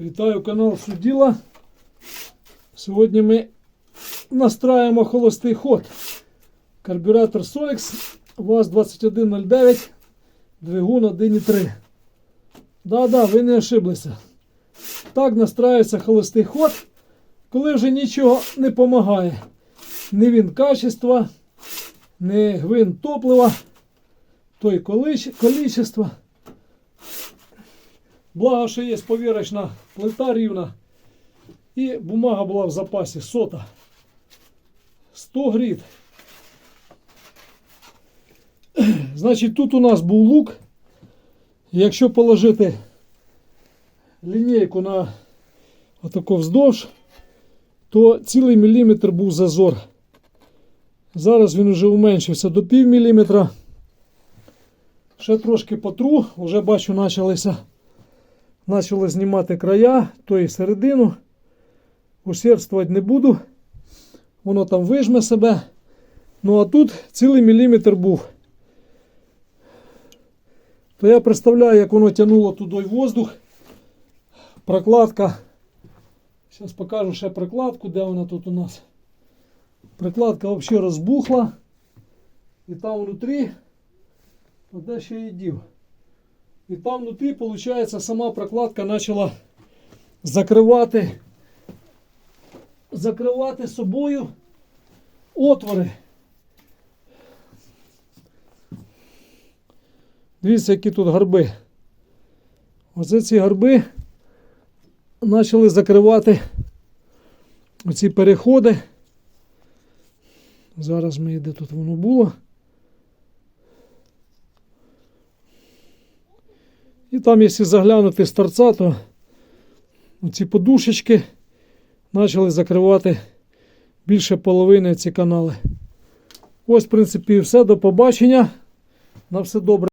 Вітаю канал Суділа. Сьогодні ми настраємо холостий ход. Карбюратор Solix ВАЗ-2109, двигун 1.3. Да-да, ви не ошиблися. Так настраюється холостий ход, коли вже нічого не допомагає. Ні він качества, ні гвин топлива, то й колич- количество. Благо, що є повірочна плита рівна. І бумага була в запасі сота. 100 грит. Значить, тут у нас був лук. Якщо положити лінійку на отако вздовж, то цілий міліметр був зазор. Зараз він вже уменшився до пів міліметра. Ще трошки потру, вже бачу, почалися Почали знімати края, то і середину. Усердствувати не буду. Воно там вижме себе. Ну а тут цілий міліметр був. То я представляю, як воно тягнуло туди воздух. Прокладка. Зараз покажу ще прокладку, де вона тут у нас. Прокладка взагалі розбухла. І там внутрі. Де ще її дів? І там внутрі, виходить, сама прокладка почала закривати, закривати собою отвори. Дивіться, які тут гарби. Оце ці гарби почали закривати оці переходи. Зараз ми де тут воно було. І там, якщо заглянути з торця, то ці подушечки почали закривати більше половини ці канали. Ось, в принципі, і все. До побачення. На все добре.